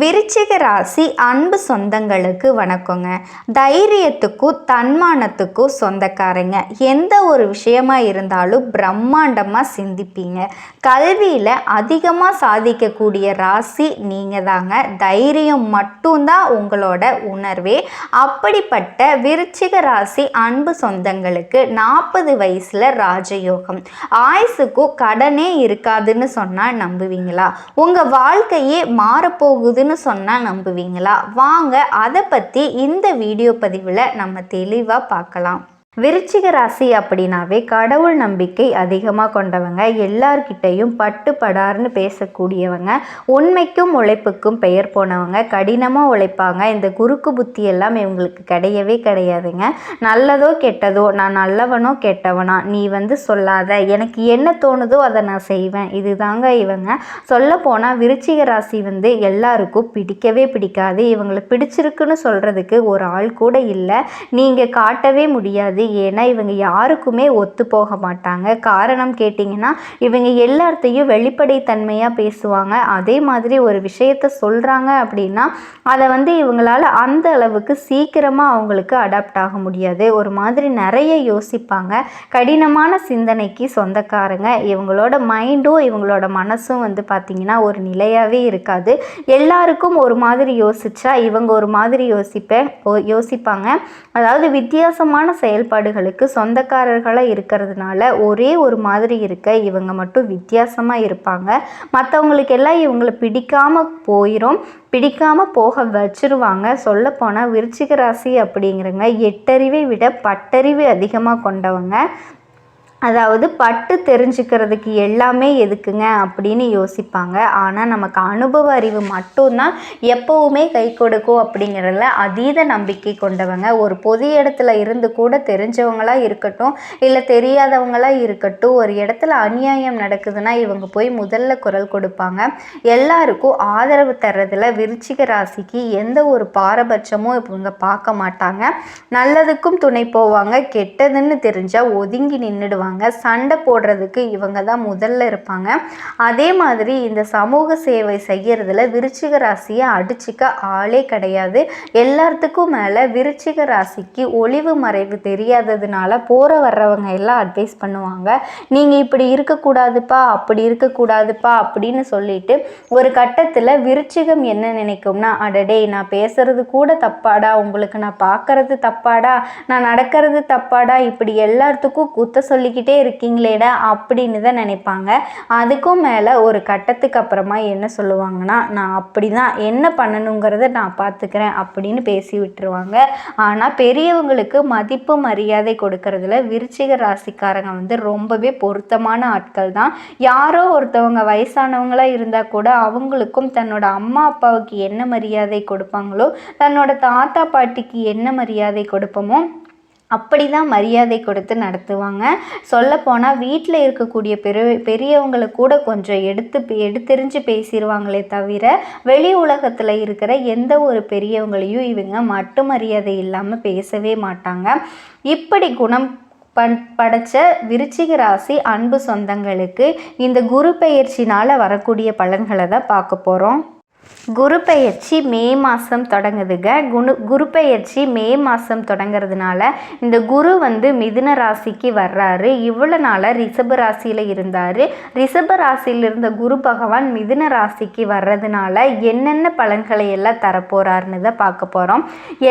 விருச்சிக ராசி அன்பு சொந்தங்களுக்கு வணக்கங்க. தைரியத்துக்கும் தன்மானத்துக்கும் சொந்தக்காரங்க. எந்த ஒரு விஷயமா இருந்தாலும் பிரம்மாண்டமாக சிந்திப்பீங்க. கல்வியில் அதிகமாக சாதிக்கக்கூடிய ராசி நீங்கள் தாங்க தைரியம் மட்டும்தான் உங்களோட உணர்வே. அப்படிப்பட்ட விருச்சிக ராசி அன்பு சொந்தங்களுக்கு நாற்பது வயசில் ராஜயோகம். ஆயுசுக்கும் கடனே இருக்காதுன்னு சொன்னால் நம்புவீங்களா? உங்கள் வாழ்க்கையே மாறப்போகுதுன்னு சொன்னால் நம்புவீங்களா? வாங்க அதை பற்றி இந்த வீடியோ பதிவில் நம்ம தெளிவாக பார்க்கலாம். விருச்சிக ராசி அப்படின்னாவே கடவுள் நம்பிக்கை அதிகமாக கொண்டவங்க எல்லார்கிட்டையும் பட்டு படார்னு பேசக்கூடியவங்க உண்மைக்கும் உழைப்புக்கும் பெயர் போனவங்க கடினமாக உழைப்பாங்க இந்த குறுக்கு புத்தி எல்லாம் இவங்களுக்கு கிடையவே கிடையாதுங்க. நல்லதோ கெட்டதோ நான் நல்லவனோ கெட்டவனா நீ வந்து சொல்லாத எனக்கு என்ன தோணுதோ அதை நான் செய்வேன். இதுதாங்க இவங்க. சொல்ல போனால் விருச்சிக ராசி வந்து எல்லாருக்கும் பிடிக்கவே பிடிக்காது. இவங்களை பிடிச்சிருக்குன்னு சொல்கிறதுக்கு ஒரு ஆள் கூட இல்லை. நீங்கள் காட்டவே முடியாது. ஏன்னா இவங்க யாருக்குமே ஒத்து போக மாட்டாங்க. காரணம் கேட்டிங்கன்னா இவங்க எல்லாத்தையும் வெளிப்படைத்தன்மையாக பேசுவாங்க. அதே மாதிரி ஒரு விஷயத்த சொல்கிறாங்க அப்படின்னா அதை வந்து இவங்களால் அந்த அளவுக்கு சீக்கிரமாக அவங்களுக்கு அடாப்ட் ஆக முடியாது. ஒரு மாதிரி நிறைய யோசிப்பாங்க. கடினமான சிந்தனைக்கு சொந்தக்காரங்க. இவங்களோட மைண்டும் இவங்களோட மனசும் வந்து பார்த்திங்கன்னா ஒரு நிலையாகவே இருக்காது. எல்லாருக்கும் ஒரு மாதிரி யோசிச்சா இவங்க ஒரு மாதிரி யோசிப்பேன் யோசிப்பாங்க. அதாவது வித்தியாசமான செயல்பாடு கோட்பாடுகளுக்கு சொந்தக்காரர்களாக இருக்கிறதுனால ஒரே ஒரு மாதிரி இருக்க இவங்க மட்டும் வித்தியாசமாக இருப்பாங்க. மற்றவங்களுக்கெல்லாம் இவங்களை பிடிக்காமல் போயிடும் பிடிக்காமல் போக வச்சிருவாங்க. சொல்லப்போனால் விருச்சிக ராசி அப்படிங்கிறவங்க எட்டறிவை விட பட்டறிவு அதிகமாக கொண்டவங்க. அதாவது பட்டு தெரிஞ்சுக்கிறதுக்கு எல்லாமே எதுக்குங்க அப்படின்னு யோசிப்பாங்க. ஆனால் நமக்கு அனுபவ அறிவு மட்டும்தான் எப்போவுமே கை கொடுக்கும் அப்படிங்கிறதுல அதீத நம்பிக்கை கொண்டவங்க. ஒரு பொது இடத்துல இருந்து கூட தெரிஞ்சவங்களாக இருக்கட்டும் இல்லை தெரியாதவங்களாக இருக்கட்டும் ஒரு இடத்துல அநியாயம் நடக்குதுன்னா இவங்க போய் முதல்ல குரல் கொடுப்பாங்க. எல்லாருக்கும் ஆதரவு தர்றதில் விருச்சிக ராசிக்கு எந்த ஒரு பாரபட்சமும் இவங்க பார்க்க மாட்டாங்க. நல்லதுக்கும் துணை போவாங்க கெட்டதுன்னு தெரிஞ்சால் ஒதுங்கி நின்றுடுவாங்க சண்டை போடுறதுக்கு இவங்க தான் முதல்ல இருப்பாங்க. அதே மாதிரி இந்த சமூக சேவை செய்கிறதுல விருச்சிக ராசியை அடிச்சுக்க ஆளே கிடையாது. எல்லாத்துக்கும் மேலே விருச்சிக ராசிக்கு ஒளிவு மறைவு தெரியாததுனால போகிற வர்றவங்க எல்லாம் அட்வைஸ் பண்ணுவாங்க. நீங்கள் இப்படி இருக்கக்கூடாதுப்பா அப்படி இருக்கக்கூடாதுப்பா அப்படின்னு சொல்லிட்டு ஒரு கட்டத்தில் விருச்சிகம் என்ன நினைக்கும்னா அடடே நான் பேசுறது கூட தப்பாடா? உங்களுக்கு நான் பார்க்கறது தப்பாடா? நான் நடக்கிறது தப்பாடா? இப்படி எல்லாத்துக்கும் குத்த பண்ணிக்கிட்டே இருக்கீங்களேடா அப்படின்னு தான் நினைப்பாங்க. அதுக்கும் மேலே ஒரு கட்டத்துக்கு அப்புறமா என்ன சொல்லுவாங்கன்னா நான் அப்படி தான் என்ன பண்ணணுங்கிறத நான் பார்த்துக்கிறேன் அப்படின்னு பேசி விட்டுருவாங்க. ஆனால் பெரியவங்களுக்கு மதிப்பு மரியாதை கொடுக்கறதுல விருச்சிக ராசிக்காரங்க வந்து ரொம்பவே பொருத்தமான ஆட்கள் தான். யாரோ ஒருத்தவங்க வயசானவங்களாக இருந்தால் கூட அவங்களுக்கும் தன்னோட அம்மா அப்பாவுக்கு என்ன மரியாதை கொடுப்பாங்களோ தன்னோட தாத்தா பாட்டிக்கு என்ன மரியாதை கொடுப்போமோ அப்படி தான் மரியாதை கொடுத்து நடத்துவாங்க. சொல்லப்போனால் வீட்டில் இருக்கக்கூடிய பெரு பெரியவங்களை கூட கொஞ்சம் எடுத்து பே- எடுத்தெறிஞ்சு பேசிடுவாங்களே தவிர வெளி உலகத்தில் இருக்கிற எந்த ஒரு பெரியவங்களையும் இவங்க மட்டு மரியாதை இல்லாமல் பேசவே மாட்டாங்க. இப்படி குணம் பண் படைச்ச விருச்சிக ராசி அன்பு சொந்தங்களுக்கு இந்த குரு பெயர்ச்சினால் வரக்கூடிய பலன்களை தான் பார்க்க போகிறோம் குரு பெயர்ச்சி மே மாதம் தொடங்குதுங்க. குணு குரு பெயர்ச்சி மே மாதம் தொடங்குறதுனால இந்த குரு வந்து மிதுன ராசிக்கு வர்றாரு. இவ்வளோ நாளாக ரிஷப ராசியில் இருந்தார். ரிஷப ராசியில் இருந்த குரு பகவான் மிதுன ராசிக்கு வர்றதுனால என்னென்ன பலன்களை எல்லாம் தரப்போகிறாருன்னு தான் பார்க்க போகிறோம்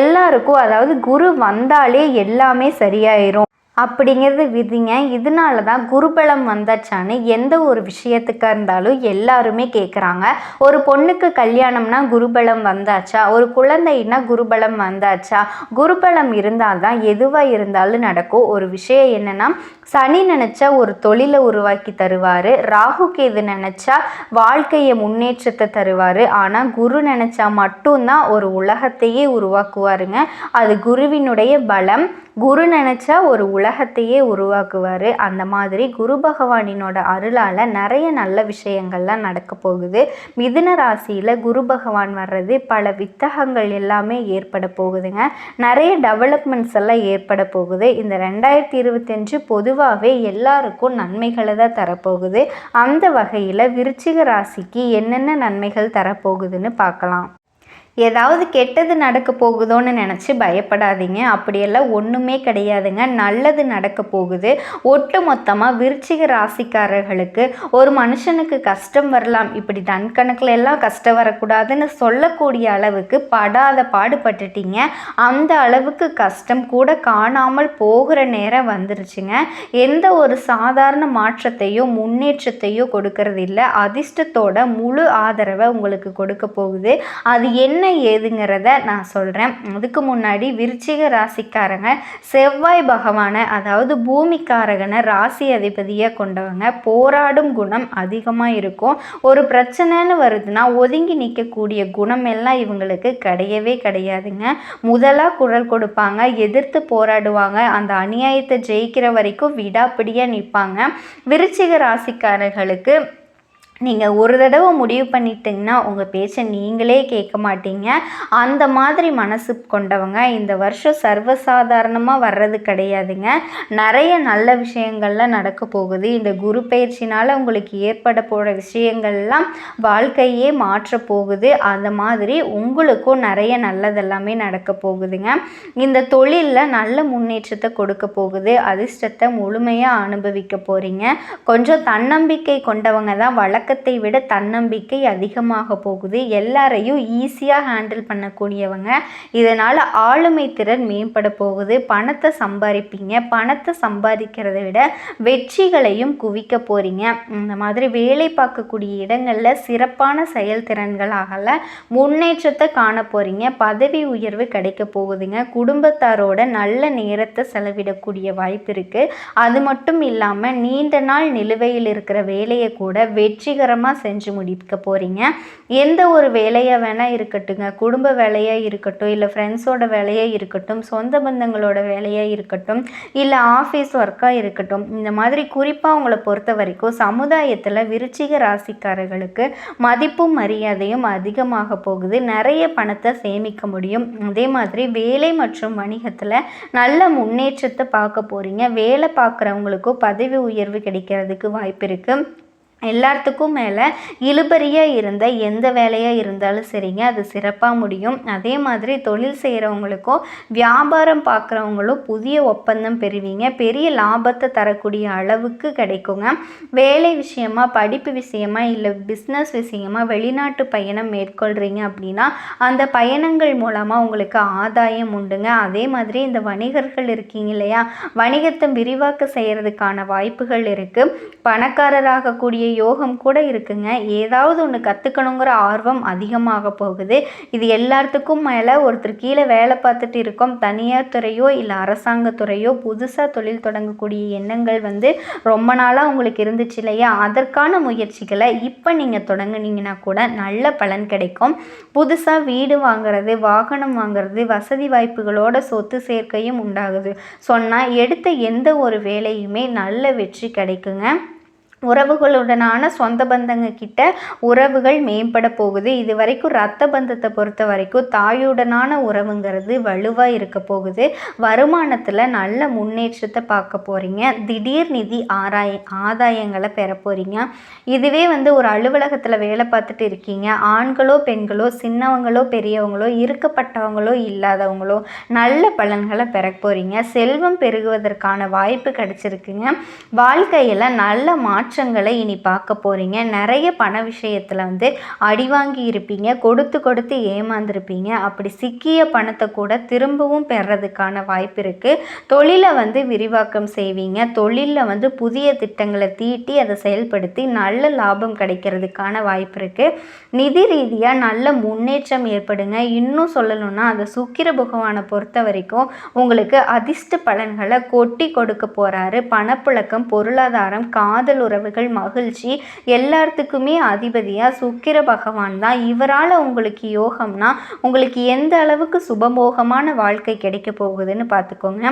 எல்லாருக்கும் அதாவது குரு வந்தாலே எல்லாமே சரியாயிரும். அப்படிங்கிறது விதிங்க. இதனால தான் குருபலம் வந்தாச்சான்னு எந்த ஒரு விஷயத்துக்காக இருந்தாலும் எல்லாருமே கேட்குறாங்க ஒரு பொண்ணுக்கு கல்யாணம்னா குருபலம் வந்தாச்சா? ஒரு குழந்தைன்னா குருபலம் வந்தாச்சா? குருபலம் இருந்தால் தான் எதுவாக இருந்தாலும் நடக்கும். ஒரு விஷயம் என்னென்னா சனி நினச்சா ஒரு தொழிலை உருவாக்கி தருவார். ராகு கேது நினச்சா வாழ்க்கையை முன்னேற்றத்தை தருவார். ஆனால் குரு நினச்சா மட்டும்தான் ஒரு உலகத்தையே உருவாக்குவாருங்க. அது குருவினுடைய பலம். குரு நினச்சா ஒரு உலகத்தையே உருவாக்குவார். அந்த மாதிரி குரு பகவானினோட அருளால் நிறைய நல்ல விஷயங்கள்லாம் நடக்க போகுது. மிதுன ராசியில் குரு பகவான் வர்றது பல வித்தகங்கள் எல்லாமே ஏற்பட போகுதுங்க. நிறைய டெவலப்மெண்ட்ஸ் எல்லாம் ஏற்பட போகுது. இந்த ரெண்டாயிரத்தி இருபத்தஞ்சு பொதுவாகவே எல்லாருக்கும் நன்மைகளை தான் தரப்போகுது. அந்த வகையில் விருச்சிக ராசிக்கு என்னென்ன நன்மைகள் தரப்போகுதுன்னு பார்க்கலாம். ஏதாவது கெட்டது நடக்க போகுதோன்னு நினச்சி பயப்படாதீங்க. அப்படியெல்லாம் ஒன்றுமே கிடையாதுங்க. நல்லது நடக்க போகுது. ஒட்டு மொத்தமாக விருச்சிக ராசிக்காரர்களுக்கு ஒரு மனுஷனுக்கு கஷ்டம் வரலாம். இப்படி டன் கணக்கில் எல்லாம் கஷ்டம் வரக்கூடாதுன்னு சொல்லக்கூடிய அளவுக்கு படாத பாடுபட்டுட்டீங்க. அந்த அளவுக்கு கஷ்டம் கூட காணாமல் போகிற நேரம் வந்துருச்சுங்க. எந்த ஒரு சாதாரண மாற்றத்தையோ முன்னேற்றத்தையோ கொடுக்கறது இல்லை அதிர்ஷ்டத்தோட முழு ஆதரவை உங்களுக்கு கொடுக்க போகுது. அது என்ன என்ன ஏதுங்கிறத நான் சொல்கிறேன் அதுக்கு முன்னாடி விருச்சிக ராசிக்காரங்க செவ்வாய் பகவானை அதாவது பூமிக்காரகனை ராசி அதிபதியை கொண்டவங்க போராடும் குணம் அதிகமாக இருக்கும். ஒரு பிரச்சனைன்னு வருதுன்னா ஒதுங்கி நிற்கக்கூடிய குணம் எல்லாம் இவங்களுக்கு கிடையவே கிடையாதுங்க. முதலாக குரல் கொடுப்பாங்க எதிர்த்து போராடுவாங்க அந்த அநியாயத்தை ஜெயிக்கிற வரைக்கும் விடாப்பிடியாக நிற்பாங்க விருச்சிக ராசிக்காரர்களுக்கு நீங்கள் ஒரு தடவை முடிவு பண்ணிட்டீங்கன்னா உங்கள் பேச்சை நீங்களே கேட்க மாட்டீங்க. அந்த மாதிரி மனசு கொண்டவங்க இந்த வருஷம் சர்வசாதாரணமாக வர்றது கிடையாதுங்க. நிறைய நல்ல விஷயங்கள்லாம் நடக்க போகுது. இந்த குரு பயிற்சினால் உங்களுக்கு ஏற்பட போகிற விஷயங்கள்லாம் வாழ்க்கையே மாற்ற போகுது. அந்த மாதிரி உங்களுக்கும் நிறைய நல்லதெல்லாமே நடக்க போகுதுங்க. இந்த தொழிலில் நல்ல முன்னேற்றத்தை கொடுக்க போகுது. அதிர்ஷ்டத்தை முழுமையாக அனுபவிக்க போகிறீங்க கொஞ்சம் தன்னம்பிக்கை கொண்டவங்க தான் வழக்க பழக்கத்தை விட தன்னம்பிக்கை அதிகமாக போகுது. எல்லாரையும் ஈஸியாக ஹேண்டில் பண்ணக்கூடியவங்க. இதனால் ஆளுமை திறன் மேம்பட போகுது. பணத்தை சம்பாதிப்பீங்க பணத்தை சம்பாதிக்கிறத விட வெற்றிகளையும் குவிக்க போகிறீங்க இந்த மாதிரி வேலை பார்க்கக்கூடிய இடங்களில் சிறப்பான செயல்திறன்களாகல முன்னேற்றத்தை காண போகிறீங்க பதவி உயர்வு கிடைக்க போகுதுங்க. குடும்பத்தாரோட நல்ல நேரத்தை செலவிடக்கூடிய வாய்ப்பு இருக்குது அது மட்டும் இல்லாமல் நீண்ட நாள் நிலுவையில் இருக்கிற வேலையை கூட வெற்றிகள் வெற்றிகரமாக செஞ்சு முடிக்க போகிறீங்க எந்த ஒரு வேலையாக வேணால் இருக்கட்டுங்க. குடும்ப வேலையாக இருக்கட்டும் இல்லை ஃப்ரெண்ட்ஸோட வேலையாக இருக்கட்டும் சொந்த பந்தங்களோட வேலையாக இருக்கட்டும் இல்லை ஆஃபீஸ் ஒர்க்காக இருக்கட்டும் இந்த மாதிரி குறிப்பாக உங்களை பொறுத்த வரைக்கும் சமுதாயத்தில் விருச்சிக ராசிக்காரர்களுக்கு மதிப்பும் மரியாதையும் அதிகமாக போகுது. நிறைய பணத்தை சேமிக்க முடியும். அதே மாதிரி வேலை மற்றும் வணிகத்தில் நல்ல முன்னேற்றத்தை பார்க்க போகிறீங்க வேலை பார்க்குறவங்களுக்கும் பதவி உயர்வு கிடைக்கிறதுக்கு வாய்ப்பு இருக்குது எல்லாத்துக்கும் மேலே இழுபறியாக இருந்த எந்த வேலையாக இருந்தாலும் சரிங்க அது சிறப்பாக முடியும். அதே மாதிரி தொழில் செய்கிறவங்களுக்கும் வியாபாரம் பார்க்குறவங்களும் புதிய ஒப்பந்தம் பெறுவீங்க. பெரிய லாபத்தை தரக்கூடிய அளவுக்கு கிடைக்குங்க. வேலை விஷயமா படிப்பு விஷயமா இல்லை பிஸ்னஸ் விஷயமா வெளிநாட்டு பயணம் மேற்கொள்கிறீங்க அப்படின்னா அந்த பயணங்கள் மூலமாக உங்களுக்கு ஆதாயம் உண்டுங்க. அதே மாதிரி இந்த வணிகர்கள் இருக்கீங்க இல்லையா? வணிகத்தை விரிவாக்க செய்கிறதுக்கான வாய்ப்புகள் இருக்குது பணக்காரராகக்கூடிய யோகம் கூட இருக்குங்க. ஏதாவது ஒன்று கற்றுக்கணுங்கிற ஆர்வம் அதிகமாக போகுது. இது எல்லாத்துக்கும் மேலே ஒருத்தர் கீழே வேலை பார்த்துட்டு இருக்கோம். தனியார் துறையோ இல்லை அரசாங்கத்துறையோ புதுசாக தொழில் தொடங்கக்கூடிய எண்ணங்கள் வந்து ரொம்ப நாளாக உங்களுக்கு இருந்துச்சு இல்லையா? அதற்கான முயற்சிகளை இப்போ நீங்கள் தொடங்குனீங்கன்னா கூட நல்ல பலன் கிடைக்கும். புதுசாக வீடு வாங்குறது வாகனம் வாங்குறது வசதி வாய்ப்புகளோட சொத்து சேர்க்கையும் உண்டாகுது. சொன்னால் எடுத்த எந்த ஒரு வேலையுமே நல்ல வெற்றி கிடைக்குங்க. உறவுகளுடனான சொந்த பந்தங்க கிட்ட உறவுகள் மேம்பட போகுது. இது வரைக்கும் ரத்த பந்தத்தை பொறுத்த வரைக்கும் தாயுடனான உறவுங்கிறது வலுவாக இருக்க போகுது. வருமானத்தில் நல்ல முன்னேற்றத்தை பார்க்க போகிறீங்க திடீர் நிதி ஆராய ஆதாயங்களை பெற போகிறீங்க இதுவே வந்து ஒரு அலுவலகத்தில் வேலை பார்த்துட்டு இருக்கீங்க. ஆண்களோ பெண்களோ சின்னவங்களோ பெரியவங்களோ இருக்கப்பட்டவங்களோ இல்லாதவங்களோ நல்ல பலன்களை பெற போகிறீங்க செல்வம் பெருகுவதற்கான வாய்ப்பு கிடைச்சிருக்குங்க. வாழ்க்கையில் நல்ல மாற்றம் மாற்றங்களை இனி பார்க்க போகிறீங்க நிறைய பண விஷயத்தில் வந்து அடி வாங்கி இருப்பீங்க. கொடுத்து கொடுத்து ஏமாந்துருப்பீங்க. அப்படி சிக்கிய பணத்தை கூட திரும்பவும் பெறதுக்கான வாய்ப்பு இருக்குது தொழிலை வந்து விரிவாக்கம் செய்வீங்க. தொழிலில் வந்து புதிய திட்டங்களை தீட்டி அதை செயல்படுத்தி நல்ல லாபம் கிடைக்கிறதுக்கான வாய்ப்பு இருக்குது நிதி ரீதியாக நல்ல முன்னேற்றம் ஏற்படுங்க. இன்னும் சொல்லணும்னா அந்த சுக்கிர பகவானை பொறுத்த வரைக்கும் உங்களுக்கு அதிர்ஷ்ட பலன்களை கொட்டி கொடுக்க போகிறாரு பணப்புழக்கம் பொருளாதாரம் காதல் உறவு உறவுகள் மகிழ்ச்சி எல்லாத்துக்குமே அதிபதியாக சுக்கிர பகவான் தான். இவரால் உங்களுக்கு யோகம்னா உங்களுக்கு எந்த அளவுக்கு சுபமோகமான வாழ்க்கை கிடைக்க போகுதுன்னு பார்த்துக்கோங்க.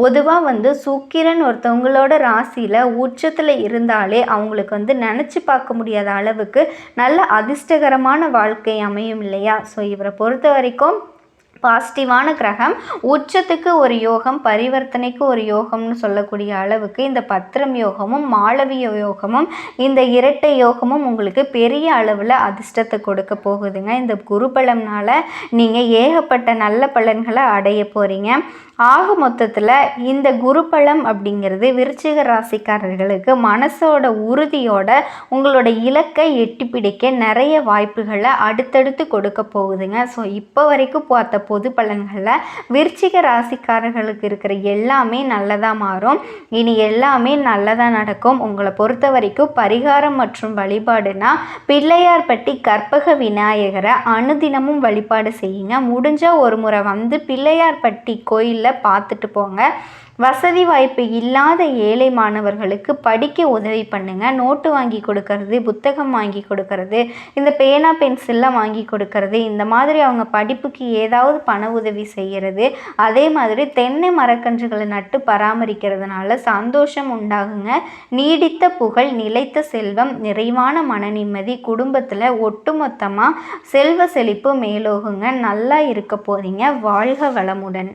பொதுவாக வந்து சுக்கிரன் ஒருத்தவங்களோட ராசியில் உச்சத்தில் இருந்தாலே அவங்களுக்கு வந்து நினச்சி பார்க்க முடியாத அளவுக்கு நல்ல அதிர்ஷ்டகரமான வாழ்க்கை அமையும் இல்லையா? ஸோ இவரை பொறுத்த வரைக்கும் பாசிட்டிவான கிரகம் உச்சத்துக்கு ஒரு யோகம் பரிவர்த்தனைக்கு ஒரு யோகம்னு சொல்லக்கூடிய அளவுக்கு இந்த பத்திரம் யோகமும் மாளவிய யோகமும் இந்த இரட்டை யோகமும் உங்களுக்கு பெரிய அளவில் அதிர்ஷ்டத்தை கொடுக்க போகுதுங்க. இந்த குருபலம்னால நீங்கள் ஏகப்பட்ட நல்ல பலன்களை அடைய போகிறீங்க ஆக மொத்தத்தில் இந்த குருபலம் அப்படிங்கிறது விருச்சிக ராசிக்காரர்களுக்கு மனசோட உறுதியோட உங்களோட இலக்கை எட்டி பிடிக்க நிறைய வாய்ப்புகளை அடுத்தடுத்து கொடுக்க போகுதுங்க. ஸோ இப்போ வரைக்கும் பார்த்த பொது பலன்களில் விருச்சிக ராசிக்காரர்களுக்கு இருக்கிற எல்லாமே நல்லதாக மாறும். இனி எல்லாமே நல்லதாக நடக்கும். உங்களை பொறுத்த வரைக்கும் பரிகாரம் மற்றும் வழிபாடுனா பிள்ளையார்பட்டி கற்பக விநாயகரை அனுதினமும் வழிபாடு செய்யுங்க. முடிஞ்சால் ஒரு முறை வந்து பிள்ளையார்பட்டி கோயிலில் பார்த்துட்டு போங்க. வசதி வாய்ப்பு இல்லாத ஏழை மாணவர்களுக்கு படிக்க உதவி பண்ணுங்க. நோட்டு வாங்கி கொடுக்கறது புத்தகம் வாங்கி கொடுக்கறது இந்த பேனா பென்சில்லாம் வாங்கி கொடுக்கறது இந்த மாதிரி அவங்க படிப்புக்கு ஏதாவது பண உதவி செய்கிறது அதே மாதிரி தென்னை மரக்கன்றுகளை நட்டு பராமரிக்கிறதுனால சந்தோஷம் உண்டாகுங்க. நீடித்த புகழ் நிலைத்த செல்வம் நிறைவான மன நிம்மதி குடும்பத்தில் ஒட்டுமொத்தமாக செல்வ செழிப்பு மேலோகுங்க. நல்லா இருக்க போறீங்க. வாழ்க வளமுடன்.